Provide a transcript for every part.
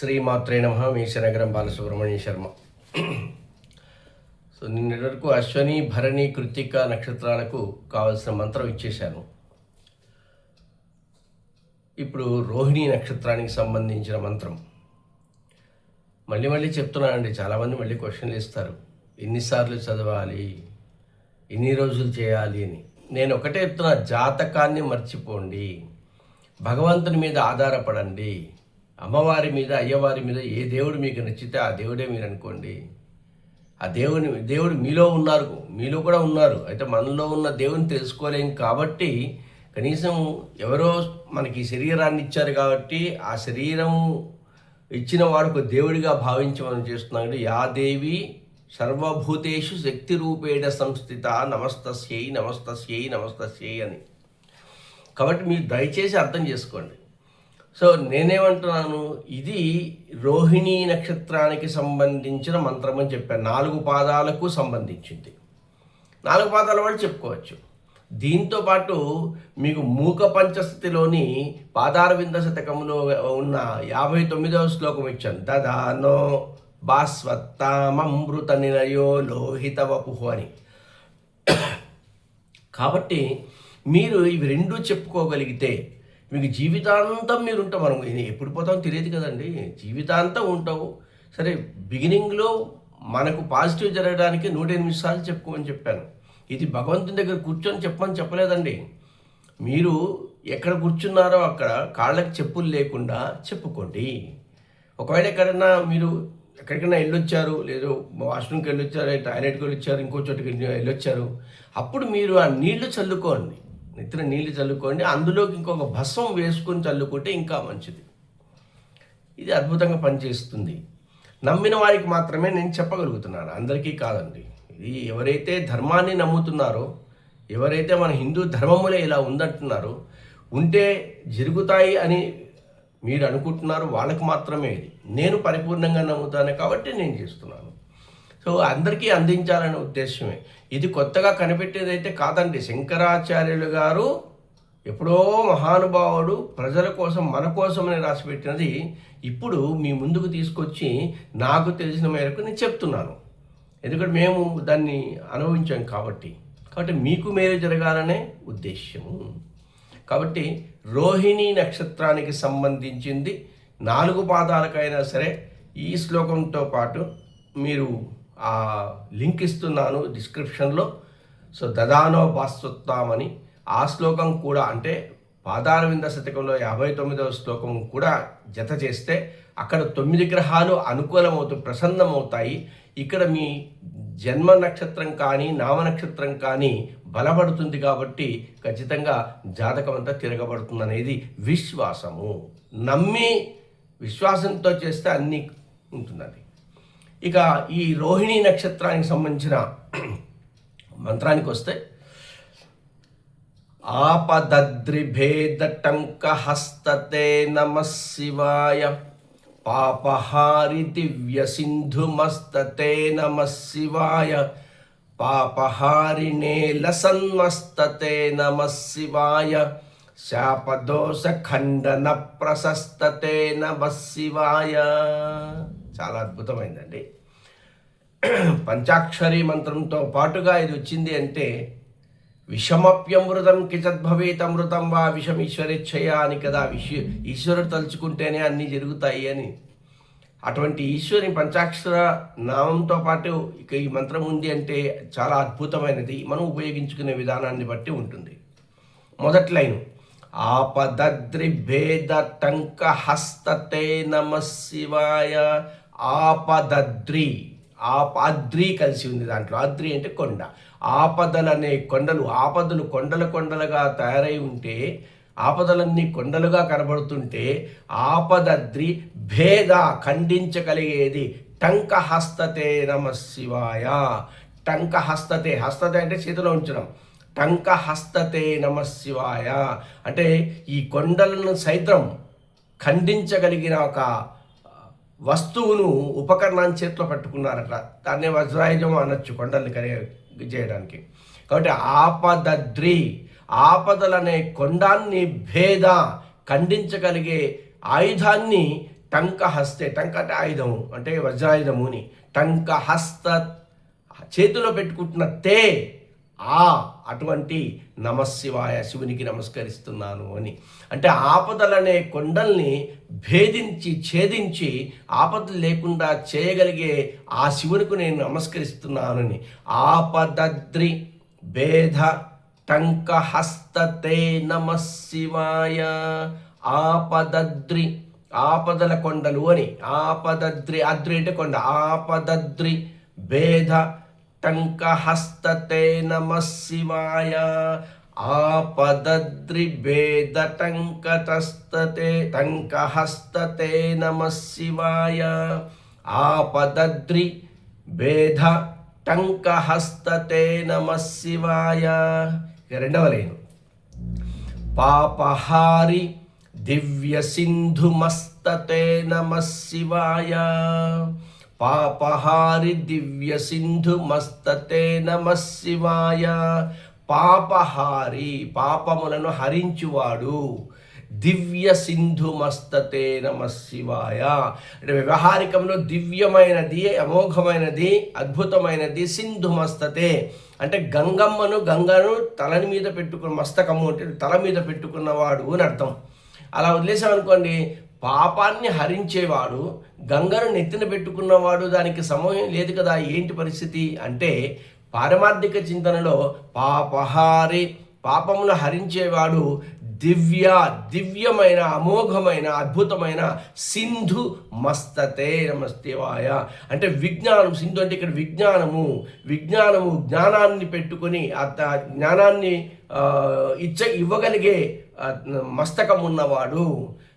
శ్రీమాత్రే నమ. మేషనగరం బాలసుబ్రహ్మణ్య శర్మ. సో నిన్నటి వరకు అశ్వని భరణి కృత్తిక నక్షత్రాలకు కావలసిన మంత్రం ఇచ్చేశాను. ఇప్పుడు రోహిణి నక్షత్రానికి సంబంధించిన మంత్రం. మళ్ళీ మళ్ళీ చెప్తున్నానండి చాలామంది మళ్ళీ క్వశ్చన్లు ఇస్తారు ఎన్నిసార్లు చదవాలి? ఎన్ని రోజులు చేయాలి అని. నేను ఒకటే చెప్తున్నా జాతకాన్ని మర్చిపోండి. భగవంతుని మీద ఆధారపడండి. అమ్మవారి మీద అయ్యవారి మీద ఏ దేవుడు మీకు నచ్చితే ఆ దేవుడే మీరు అనుకోండి. ఆ దేవుని దేవుడు మీలో ఉన్నారు మీలో కూడా ఉన్నారు. అయితే మనలో ఉన్న దేవుని తెలుసుకోలేం కాబట్టి కనీసం ఎవరో మనకి శరీరాన్ని ఇచ్చారు కాబట్టి ఆ శరీరం ఇచ్చిన వాడుకు దేవుడిగా భావించి మనం చేస్తున్నాం యా దేవి సర్వభూతేషు శక్తి రూపేణ సంస్థిత నమస్తస్యై నమస్తస్యై నమస్తస్యై అని. కాబట్టి మీరు దయచేసి అర్థం చేసుకోండి. సో నేనేమంటున్నాను ఇది రోహిణీ నక్షత్రానికి సంబంధించిన మంత్రం అని చెప్పాను. నాలుగు పాదాలకు సంబంధించింది. నాలుగు పాదాల వాళ్ళు చెప్పుకోవచ్చు. దీంతో పాటు మీకు మూక పంచస్థితిలోని పాదారవింద శతకంలో ఉన్న యాభై తొమ్మిదవ శ్లోకం ఇచ్చాను. దదానో బాస్వత్తామృత నిలయో లోహిత వపుహు అని. కాబట్టి మీరు ఇవి రెండూ చెప్పుకోగలిగితే మీకు జీవితాంతం మీరు ఉంటాం మనం ఇది ఎప్పుడు పోతామో తెలియదు కదండి. జీవితాంతం ఉంటావు. సరే బిగినింగ్లో మనకు పాజిటివ్ జరగడానికి నూట ఎనిమిది సార్లు చెప్పుకోమని చెప్పాను. ఇది భగవంతుని దగ్గర కూర్చొని చెప్పమని చెప్పలేదండి. మీరు ఎక్కడ కూర్చున్నారో అక్కడ కాళ్ళకి చెప్పులు లేకుండా చెప్పుకోండి. ఒకవేళ ఎక్కడైనా మీరు ఎక్కడికైనా వెళ్ళొచ్చారు లేదు వాష్రూమ్కి వెళ్ళొచ్చారు టాయిలెట్కి వెళ్ళొచ్చారు ఇంకో చోటుకి వెళ్ళొచ్చారు అప్పుడు మీరు ఆ నీళ్ళు చల్లుకోండి. నెత్తిన నీళ్ళు చల్లుకోండి. అందులోకి ఇంకొక భస్వం వేసుకొని చల్లుకుంటే ఇంకా మంచిది. ఇది అద్భుతంగా పనిచేస్తుంది. నమ్మిన వారికి మాత్రమే నేను చెప్పగలుగుతున్నాను. అందరికీ కాదండి. ఇది ఎవరైతే ధర్మాన్ని నమ్ముతున్నారో ఎవరైతే మన హిందూ ధర్మములే ఇలా ఉందంటున్నారో ఉంటే జరుగుతాయి అని మీరు అనుకుంటున్నారు వాళ్ళకు మాత్రమే ఇది. నేను పరిపూర్ణంగా నమ్ముతాను కాబట్టి నేను చేస్తున్నాను. సో అందరికీ అందించాలనే ఉద్దేశమే. ఇది కొత్తగా కనిపెట్టేది అయితే కాదండి. శంకరాచార్యులు గారు ఎప్పుడో మహానుభావుడు ప్రజల కోసం మన కోసమని రాసిపెట్టినది. ఇప్పుడు మీ ముందుకు తీసుకొచ్చి నాకు తెలిసిన మేరకు నేను చెప్తున్నాను. ఎందుకంటే మేము దాన్ని అనుభవించాం కాబట్టి. కాబట్టి మీకు మేలు జరగాలనే ఉద్దేశ్యము. కాబట్టి రోహిణి నక్షత్రానికి సంబంధించింది నాలుగు పాదాలకైనా సరే ఈ శ్లోకంతో పాటు మీరు ఆ లింక్ ఇస్తున్నాను డిస్క్రిప్షన్లో. సో దదానో భాస్వత్తామని. ఆ శ్లోకం కూడా అంటే పాదారవింద శతకంలో యాభై తొమ్మిదవ శ్లోకం కూడా జత చేస్తే అక్కడ తొమ్మిది గ్రహాలు అనుకూలమవుతూ ప్రసన్నమవుతాయి. ఇక్కడ మీ జన్మ నక్షత్రం కానీ నామ నక్షత్రం కానీ బలపడుతుంది కాబట్టి ఖచ్చితంగా జాతకం అంతా తిరగబడుతుంది అనేది విశ్వాసము. నమ్మి విశ్వాసంతో చేస్తే అన్నీ ఉంటుందండి. ఇక ఈ రోహిణి నక్షత్రానికి సంబంధించిన మంత్రానికి వస్తే ఆపదద్రిభేదటంక హస్తతే నమ శివాయ పాపహారి దివ్య సింధుమస్తతే నమ శివాయ పాపహారిణే లసన్మస్తతే నమ శివాయ శాపదోష ఖండన ప్రశస్తతే నమ శివాయ. చాలా అద్భుతమైందండి. పంచాక్షరి మంత్రంతో పాటుగా ఇది వచ్చింది అంటే విషమప్యమృతం కిచద్భవేత్ అమృతం వా విషమీశ్వరేచ్ఛయ అని కదా విశ్వ ఈశ్వరుడు తలుచుకుంటేనే అన్నీ జరుగుతాయి అని. అటువంటి ఈశ్వరి పంచాక్షర నామంతో పాటు ఇక ఈ మంత్రం ఉంది అంటే చాలా అద్భుతమైనది. మనం ఉపయోగించుకునే విధానాన్ని బట్టి ఉంటుంది. మొదటి లైన్ ఆపదద్రిభేద టంక హస్తతే నమ శివాయ ఆపదద్రి. ఆప అద్రి కలిసి ఉంది దాంట్లో. అద్రి అంటే కొండ. ఆపదలనే కొండలు. ఆపదలు కొండల కొండలుగా తయారై ఉంటే ఆపదలన్నీ కొండలుగా కనబడుతుంటే ఆపదద్రి భేద ఖండించగలిగేది టంక హస్తతే నమ శివాయ. టంక హస్తతే హస్తతే అంటే చేతిలో ఉంచడం. టంక హస్తతే నమ శివాయ. అంటే ఈ కొండలను సైతం ఖండించగలిగిన ఒక వస్తువును ఉపకరణాన్ని చేతిలో పట్టుకున్నారట. దాన్ని వజ్రాయుధం అనొచ్చు కొండల్ని కరి చేయడానికి. కాబట్టి ఆపదద్రి ఆపదలనే కొండాన్ని భేద ఖండించగలిగే ఆయుధాన్ని టంక హస్తే టంక అంటే ఆయుధము అంటే వజ్రాయుధముని. టంకహస్త టంక హస్త చేతిలో పెట్టుకుంటున్న తే ఆ అటువంటి నమశివాయ శివునికి నమస్కరిస్తున్నాను అని. అంటే ఆపదలనే కొండల్ని భేదించి ఛేదించి ఆపదలు లేకుండా చేయగలిగే ఆ శివునికి నేను నమస్కరిస్తున్నానని. ఆపదద్రి భేద టంకహస్తతే నమ శివాయ ఆపదద్రి ఆపదల కొండలు అని. ఆపదద్రి అద్రి అంటే కొండ. ఆపదద్రి భేద టంకహస్తతే నమ శివాయ ఆపదద్రిభేదటంకతస్తతే టంకహస్తతే నమ శివాయ ఆపదద్రి భేద టంకహస్తతే నమ శివాయ రెండవ లేను. పాపహారి దివ్య సింధుమస్తతే నమ శివాయ పాపహారి దివ్య సింధుమస్తతే నమ శివాయ. పాపహారి పాపములను హరించువాడు. దివ్య సింధు మస్తతే నమ శివాయ. అంటే వ్యవహారికంలో దివ్యమైనది అమోఘమైనది అద్భుతమైనది సింధు మస్తతే. అంటే గంగమ్మను గంగను తలని మీద పెట్టుకున్న మస్తకము అంటే తల మీద పెట్టుకున్నవాడు అని అర్థం. అలా వదిలేసామనుకోండి పాపాన్ని హరించేవాడు గంగను నెత్తిన పెట్టుకున్నవాడు దానికి సమయం లేదు కదా ఏంటి పరిస్థితి? అంటే పారమార్థిక చింతనలో పాపహారి పాపమును హరించేవాడు దివ్య దివ్యమైన అమోఘమైన అద్భుతమైన సింధు మస్తతే నమస్తేవాయ. అంటే విజ్ఞానం సింధు అంటే ఇక్కడ విజ్ఞానము. విజ్ఞానము జ్ఞానాన్ని పెట్టుకొని ఆ జ్ఞానాన్ని ఇచ్చ ఇవ్వగలిగే మస్తకం ఉన్నవాడు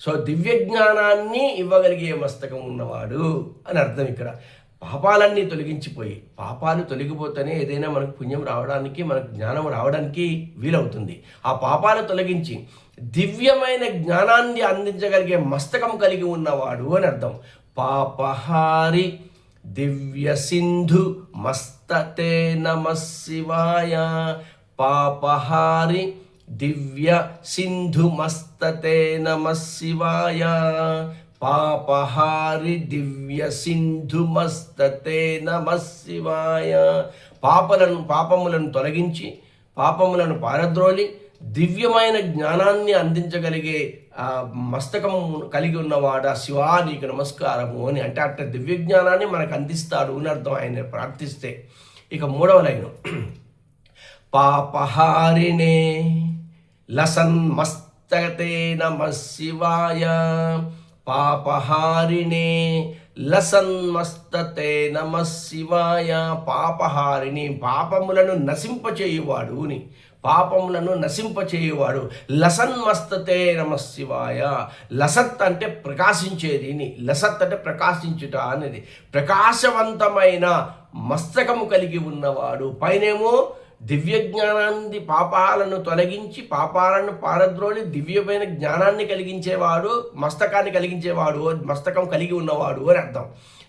సో దివ్య జ్ఞానాన్ని ఇవ్వగలిగే మస్తకం ఉన్నవాడు అని అర్థం ఇక్కడ. పాపాలన్నీ తొలగించిపోయి పాపాలు తొలగిపోతేనే ఏదైనా మనకు పుణ్యం రావడానికి మనకు జ్ఞానం రావడానికి వీలవుతుంది. ఆ పాపాలు తొలగించి దివ్యమైన జ్ఞానాన్ని అందించగలిగే మస్తకం కలిగి ఉన్నవాడు అని అర్థం. పాపహారి దివ్య సింధు మస్తతే నమ శివాయ. పాపహారి దివ్య సింధు మస్తతే నమ శివాయ పాపహారి దివ్య సింధు మస్తతే నమ శివాయ పాపలను పాపములను తొలగించి పాపములను పారద్రోలి దివ్యమైన జ్ఞానాన్ని అందించగలిగే మస్తకం కలిగి ఉన్నవాడా శివా నీకు నమస్కారము అని. అంటే అట్ట దివ్య జ్ఞానాన్ని మనకు అందిస్తాడు అని అర్థం ఆయన ప్రార్థిస్తే. ఇక మూడవ లైను. పాపహారిణే లసన్ మస్తతే నమ శివాయ పాపహారిణే లసన్ మస్తతే నమ శివాయ పాపహారిణి పాపములను నశింపచేయువాడు అని పాపములను నశింపచేయువాడు. లసన్ మస్తతే నమ శివాయ. లసత్ అంటే ప్రకాశించేది లసత్ అంటే ప్రకాశించుట అనేది. ప్రకాశవంతమైన మస్తకము కలిగి ఉన్నవాడు. పైనేమో దివ్య జ్ఞానాన్ని పాపాలను తొలగించి పాపాలను పారద్రోలి దివ్యమైన జ్ఞానాన్ని కలిగించేవాడు మస్తకాన్ని కలిగించేవాడు మస్తకం కలిగి ఉన్నవాడు అని అర్థం.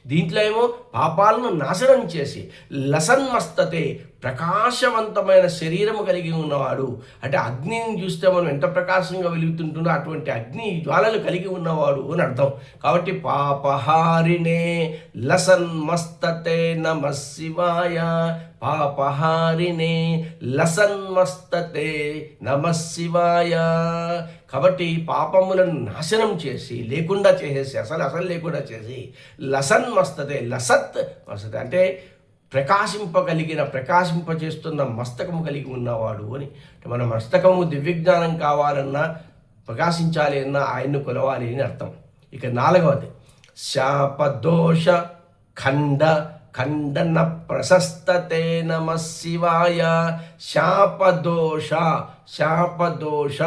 దీంట్లో ఏమో పాపాలను నాశనం చేసి లసన్మస్తతే ప్రకాశవంతమైన శరీరము కలిగి ఉన్నవాడు. అంటే అగ్నిని చూస్తే మనం ఎంత ప్రకాశంగా వెలుగుతుంటుందో అటువంటి అగ్ని జ్వాలలు కలిగి ఉన్నవాడు అని అర్థం. కాబట్టి పాపహారిణే లసన్మస్తతే నమ శివాయ. పాపహారిణే లసన్మస్తతే నమ శివాయ. కాబట్టి పాపములను నాశనం చేసి లేకుండా చేసేసి అసలు అసలు లేకుండా చేసి లసన్ మస్తతే లసత్ మస్తతే. అంటే ప్రకాశింపగలిగిన ప్రకాశింపజేస్తున్న మస్తకము కలిగి ఉన్నవాడు అని. మన మస్తకము దివ్యజ్ఞానం కావాలన్నా ప్రకాశించాలి అన్నా ఆయన్ను కొలవాలి అని అర్థం. ఇక నాలుగవది శాపదోష ఖండ ఖండన ప్రశస్తతే నమ శివాయ శాపదోష శాపదోష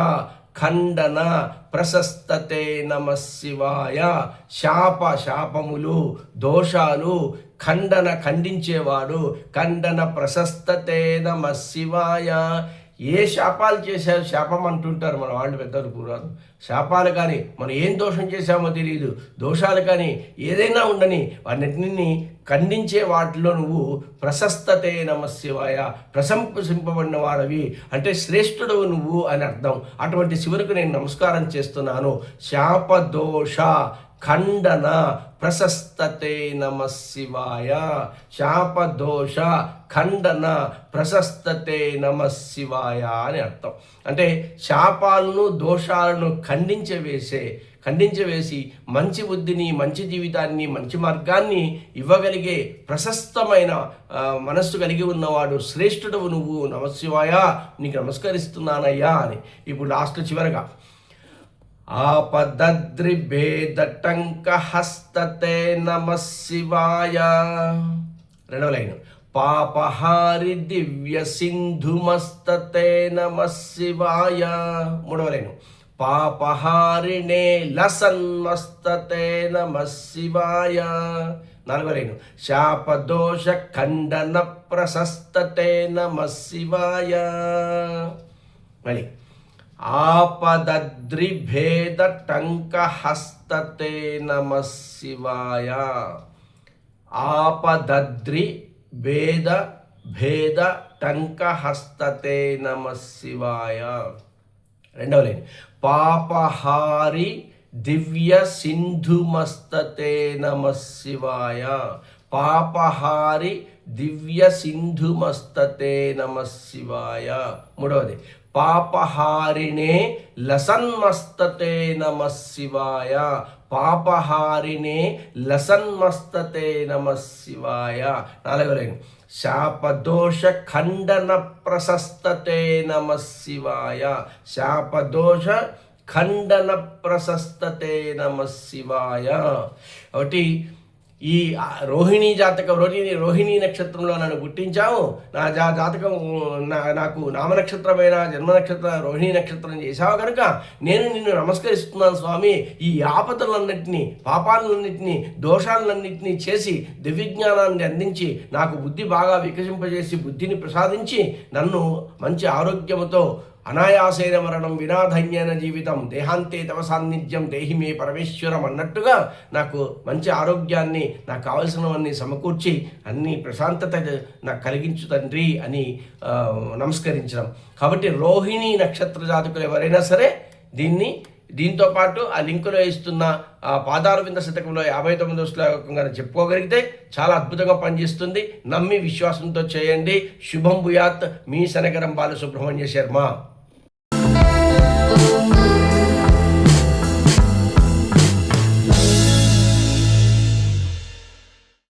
ఖండన ప్రశస్తతే నమ శివాయ శాప శాపములు దోషాలు ఖండన ఖండించేవాడు. ఖండన ప్రశస్తతే శివాయ. ఏ శాపాలు చేశారు శాపం అంటుంటారు మన వాళ్ళు పెద్దలు పురాదు శాపాలు కానీ మనం ఏం దోషం చేశామో తెలియదు దోషాలు కానీ ఏదైనా ఉండని వాటిని ఖండించే వాటిలో నువ్వు ప్రశస్తతే నమ శివాయ. ప్రశంసింపబడిన వాడవి. అంటే శ్రేష్ఠుడు నువ్వు అని అర్థం. అటువంటి శివునికి నేను నమస్కారం చేస్తున్నాను. శాప దోష ఖండన ప్రశస్తతే నమ శివాయ. శాపదోష ఖండన ప్రశస్తతే నమ శివాయ అని అర్థం. అంటే శాపాలను దోషాలను ఖండించవేసే ఖండించవేసి మంచి బుద్ధిని మంచి జీవితాన్ని మంచి మార్గాన్ని ఇవ్వగలిగే ప్రశస్తమైన మనస్సు కలిగి ఉన్నవాడు శ్రేష్ఠుడవు నువ్వు. నమశివాయ నీకు నమస్కరిస్తున్నానయ్యా అని. ఇప్పుడు లాస్ట్ చివరగా ఆపదద్రిభేదటంకహస్తతే నమ శివాయ రెండవ లైన్. పాపహారి దివ్య సింధుమస్తతే నమ శివాయ మూడవ లైన్. పాపహారిణే లసన్మస్తతే నమ శివాయ నాలుగవ లైన్. శాపదోష ఖండన ప్రశస్తతే నమ శివాయ మళ్ళీ. ఆపదద్రిభేద టంకహస్తతే నమ శివాయ ఆపదద్రి భేద భేద టంకహస్తతే నమ శివాయ రెండవ లైన్. పాపహారి దివ్య సింధుమస్తతే నమ శివాయ పాపహారి దివ్య సింధుమస్తతే నమ శివాయ మూడవది. పాపహారిణే లసన్మస్తతే నమ శివాయ. పాపహారిణే లసన్మస్తతే నమ శివాయ. నాలుగవ లైన్ శాపదోష ఖండన ప్రశస్తతే నమ శివాయ. శాపదోష ఖండన ప్రశస్తతే నమ శివాయ. కాబట్టి ఈ రోహిణి రోహిణీ జాతకం రోహిణి రోహిణీ నక్షత్రంలో నన్ను గుర్తించావు? నా జా జాతకం నా నాకు నామ నక్షత్రమైన జన్మ నక్షత్ర రోహిణీ నక్షత్రం చేశావు కనుక నేను నిన్ను నమస్కరిస్తున్నాను స్వామి. ఈ ఆపదలన్నింటినీ పాపాలన్నింటినీ దోషాలన్నింటినీ చేసి దివ్యజ్ఞానాన్ని అందించి నాకు బుద్ధి బాగా వికసింపజేసి బుద్ధిని ప్రసాదించి నన్ను మంచి ఆరోగ్యముతో అనాయాసేన మరణం వినాధన్యన జీవితం. దేహాంతే తవ సాన్నిధ్యం. దేహి మే పరమేశ్వరం అన్నట్టుగా నాకు మంచి ఆరోగ్యాన్ని నాకు కావలసినవన్నీ సమకూర్చి అన్ని ప్రశాంతత నాకు కలిగించు తండ్రి అని నమస్కరించడం. కాబట్టి రోహిణి నక్షత్ర జాతకులు ఎవరైనా సరే దీన్ని దీంతో పాటు ఆ లింకులో ఇస్తున్న ఆ పాదారవింద శతకంలో యాభై తొమ్మిదో శ్లోకంగా చెప్పుకోగలిగితే చాలా అద్భుతంగా పనిచేస్తుంది. నమ్మి విశ్వాసంతో చేయండి. శుభం భూయాత్. మీ శనగరం బాలసుబ్రహ్మణ్య శర్మ